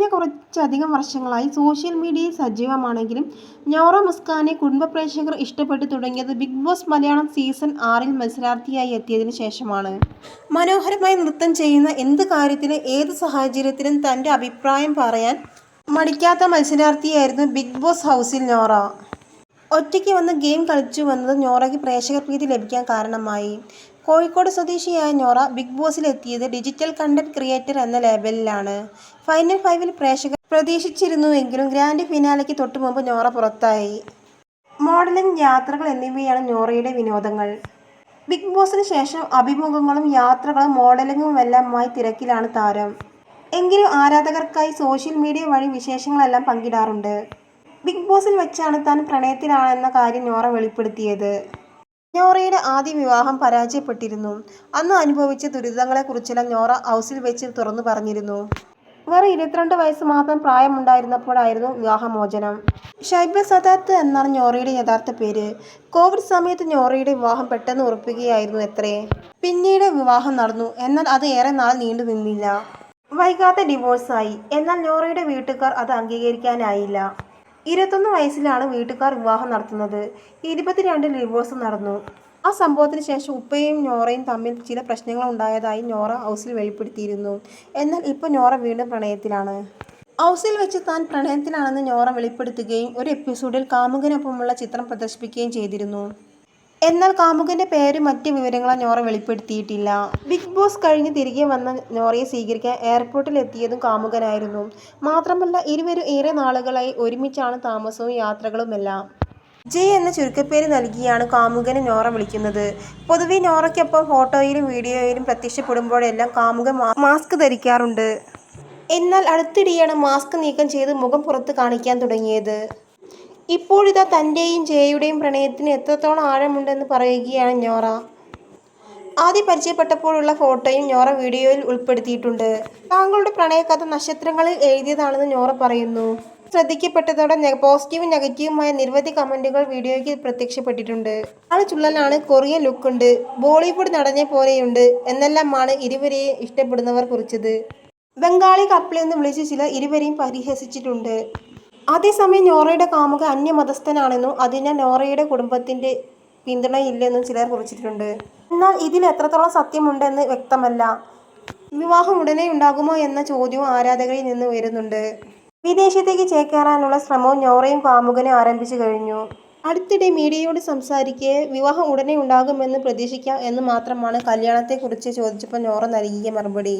കഴിഞ്ഞ കുറച്ചധികം വർഷങ്ങളായി സോഷ്യൽ മീഡിയയിൽ സജീവമാണെങ്കിലും ഞോറ മുസ്കാനെ കുടുംബ പ്രേക്ഷകർ ഇഷ്ടപ്പെട്ടു തുടങ്ങിയത് ബിഗ് ബോസ് മലയാളം സീസൺ ആറിൽ മത്സരാർത്ഥിയായി എത്തിയതിനു ശേഷമാണ്. മനോഹരമായി നൃത്തം ചെയ്യുന്ന എന്ത് കാര്യത്തിനും ഏത് സാഹചര്യത്തിലും തന്റെ അഭിപ്രായം പറയാൻ മടിക്കാത്ത മത്സരാർത്ഥിയായിരുന്നു ബിഗ് ബോസ് ഹൗസിൽ നോറ ഒറ്റയ്ക്ക് വന്ന് ഗെയിം കളിച്ചു വന്നത് നോറയ്ക്ക് പ്രേക്ഷകർ പ്രീതി ലഭിക്കാൻ കാരണമായി. കോഴിക്കോട് സ്വദേശിയായ നോറ ബിഗ് ബോസിലെത്തിയത് ഡിജിറ്റൽ കണ്ടന്റ് ക്രിയേറ്റർ എന്ന ലേബലിലാണ്. ഫൈനൽ ഫൈവിൽ പ്രേക്ഷകർ പ്രതീക്ഷിച്ചിരുന്നുവെങ്കിലും ഗ്രാൻഡ് ഫിനാലയ്ക്ക് തൊട്ടുമുമ്പ് നോറ പുറത്തായി. മോഡലിംഗ് യാത്രകൾ എന്നിവയാണ് നോറയുടെ വിനോദങ്ങൾ. ബിഗ് ബോസിന് ശേഷം അഭിമുഖങ്ങളും യാത്രകളും മോഡലിംഗുമെല്ലാമായി തിരക്കിലാണ് താരം. എങ്കിലും ആരാധകർക്കായി സോഷ്യൽ മീഡിയ വഴി വിശേഷങ്ങളെല്ലാം പങ്കിടാറുണ്ട്. ബിഗ് ബോസിൽ വെച്ചാണ് താൻ പ്രണയത്തിലാണെന്ന കാര്യം നോറ വെളിപ്പെടുത്തിയത്. നോറയുടെ ആദ്യ വിവാഹം പരാജയപ്പെട്ടിരുന്നു. അന്ന് അനുഭവിച്ച ദുരിതങ്ങളെക്കുറിച്ചെല്ലാം നോറ ഹൗസിൽ വെച്ച് തുറന്നു പറഞ്ഞിരുന്നു. വെറും ഇരുപത്തിരണ്ട് വയസ്സ് മാത്രം പ്രായമുണ്ടായിരുന്നപ്പോഴായിരുന്നു വിവാഹമോചനം. ഷൈബ സദാത്ത് എന്നാണ് ഞോറയുടെ യഥാർത്ഥ പേര്. കോവിഡ് സമയത്ത് ഞോറയുടെ വിവാഹം പെട്ടെന്ന് ഉറപ്പിക്കുകയായിരുന്നു എത്രേ. പിന്നീട് വിവാഹം നടന്നു. എന്നാൽ അത് ഏറെ നാൾ നീണ്ടു നിന്നില്ല. വൈകാതെ ഡിവോഴ്സായി. എന്നാൽ ഞോറയുടെ വീട്ടുകാർ അത് അംഗീകരിക്കാനായില്ല. ഇരുപത്തൊന്ന് വയസ്സിലാണ് വീട്ടുകാർ വിവാഹം നടത്തുന്നത്. ഇരുപത്തിരണ്ടിൽ ഡിവോഴ്സ് നടന്നു. ആ സംഭവത്തിന് ശേഷം ഉപ്പയും നോറയും തമ്മിൽ ചില പ്രശ്നങ്ങൾ ഉണ്ടായതായി നോറ ഹൗസിൽ വെളിപ്പെടുത്തിയിരുന്നു. എന്നാൽ ഇപ്പോൾ നോറ വീണ്ടും പ്രണയത്തിലാണ്. ഹൗസിൽ വെച്ച് താൻ പ്രണയത്തിലാണെന്ന് നോറ വെളിപ്പെടുത്തുകയും ഒരു എപ്പിസോഡിൽ കാമുകനൊപ്പമുള്ള ചിത്രം പ്രദർശിപ്പിക്കുകയും ചെയ്തിരുന്നു. എന്നാൽ കാമുകന്റെ പേര് മറ്റ് വിവരങ്ങളും നോറ വെളിപ്പെടുത്തിയിട്ടില്ല. ബിഗ് ബോസ് കഴിഞ്ഞ് തിരികെ വന്ന നോറയെ സ്വീകരിക്കാൻ എയർപോർട്ടിൽ എത്തിയതും കാമുകനായിരുന്നു. മാത്രമല്ല ഇരുവരും ഏറെ നാളുകളായി ഒരുമിച്ചാണ് താമസവും യാത്രകളുമെല്ലാം. ജയ് എന്ന ചുരുക്കപ്പേര് നൽകിയാണ് കാമുകനെ നോറ വിളിക്കുന്നത്. പൊതുവെ നോറയ്ക്കൊപ്പം ഫോട്ടോയിലും വീഡിയോയിലും പ്രത്യക്ഷപ്പെടുമ്പോഴെല്ലാം കാമുകൻ മാസ്ക് ധരിക്കാറുണ്ട്. എന്നാൽ അടുത്തിടെയാണ് മാസ്ക് നീക്കം ചെയ്ത് മുഖം പുറത്ത് കാണിക്കാൻ തുടങ്ങിയത്. ഇപ്പോഴിതാ തന്റെയും ജയയുടെയും പ്രണയത്തിന് എത്രത്തോളം ആഴമുണ്ടെന്ന് പറയുകയാണ് ഞോറ. ആദ്യം പരിചയപ്പെട്ടപ്പോഴുള്ള ഫോട്ടോയും ഞോറ വീഡിയോയിൽ ഉൾപ്പെടുത്തിയിട്ടുണ്ട്. താങ്കളുടെ പ്രണയകഥ നക്ഷത്രങ്ങളിൽ എഴുതിയതാണെന്ന് ഞോറ പറയുന്നു. ശ്രദ്ധിക്കപ്പെട്ടതോടെ പോസിറ്റീവും നെഗറ്റീവുമായ നിരവധി കമന്റുകൾ വീഡിയോയ്ക്ക് പ്രത്യക്ഷപ്പെട്ടിട്ടുണ്ട്. ആൾ ചുള്ളലാണ് കൊറിയൻ ലുക്കുണ്ട് ബോളിവുഡ് നടനെ പോലെയുണ്ട് എന്നെല്ലാമാണ് ഇരുവരെയും ഇഷ്ടപ്പെടുന്നവർ കുറിച്ചത്. ബംഗാളി കപ്പിളെന്ന് വിളിച്ച് ചിലർ ഇരുവരെയും പരിഹസിച്ചിട്ടുണ്ട്. അതേസമയം നോറയുടെ കാമുക അന്യമതസ്ഥനാണെന്നും അതിനാൽ നോറയുടെ കുടുംബത്തിന്റെ പിന്തുണയില്ലെന്നും ചിലർ കുറിച്ചിട്ടുണ്ട്. എന്നാൽ ഇതിൽ എത്രത്തോളം സത്യമുണ്ടെന്ന് വ്യക്തമല്ല. വിവാഹം ഉടനെ ഉണ്ടാകുമോ എന്ന ചോദ്യവും ആരാധകരിൽ നിന്ന് ഉയരുന്നുണ്ട്. വിദേശത്തേക്ക് ചേക്കേറാനുള്ള ശ്രമവും നോറയും കാമുകനെ ആരംഭിച്ചു കഴിഞ്ഞു. അടുത്തിടെ മീഡിയയോട് സംസാരിക്കെ വിവാഹം ഉടനെ ഉണ്ടാകുമെന്ന് പ്രതീക്ഷിക്കാം എന്ന് മാത്രമാണ് കല്യാണത്തെക്കുറിച്ച് ചോദിച്ചപ്പോൾ നോറ നൽകിയ മറുപടി.